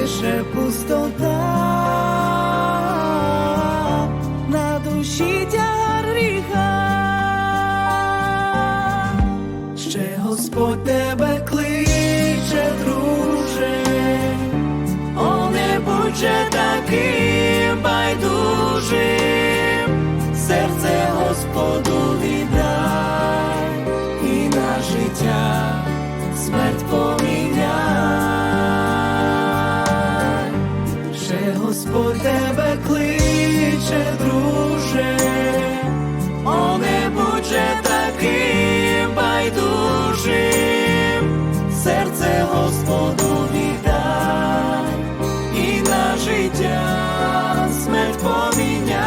лише пустота, на душі тягар гріха. Ще Господь тебе життя смерть поміняй.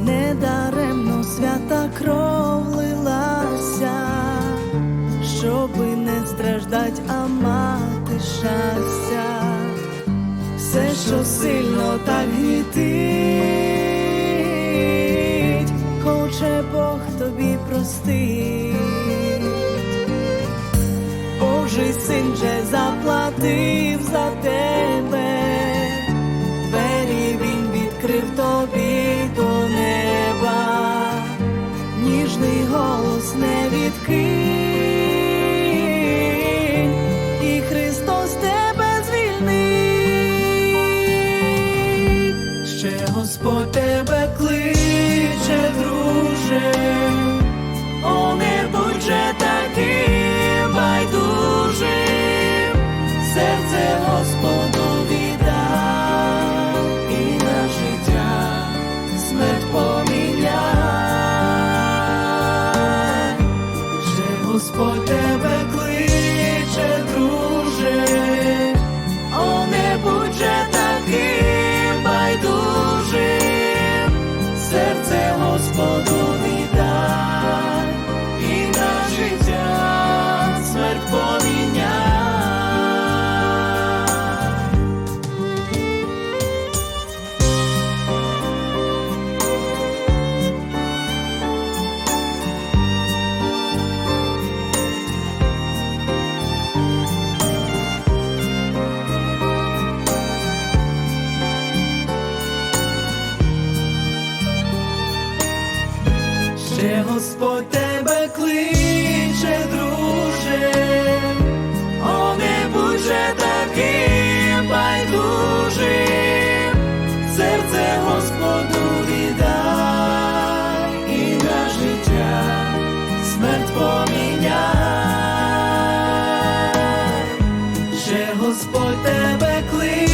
Недаремно свята кров лилася, щоби не страждать, а мати щастя, все, що сильно так гнітить, хоче Бог тобі простить. Божий син же заплатив за тебе, двері він відкрив тобі до неба, ніжний голос не відкинь, і Христос тебе звільнить. Ще Господь тебе кличе, Ще Господь тебе кличе, друже, о, не будь же таким байдужим, серце Господу віддай і на життя смерть поміняй. Ще Господь тебе кличе,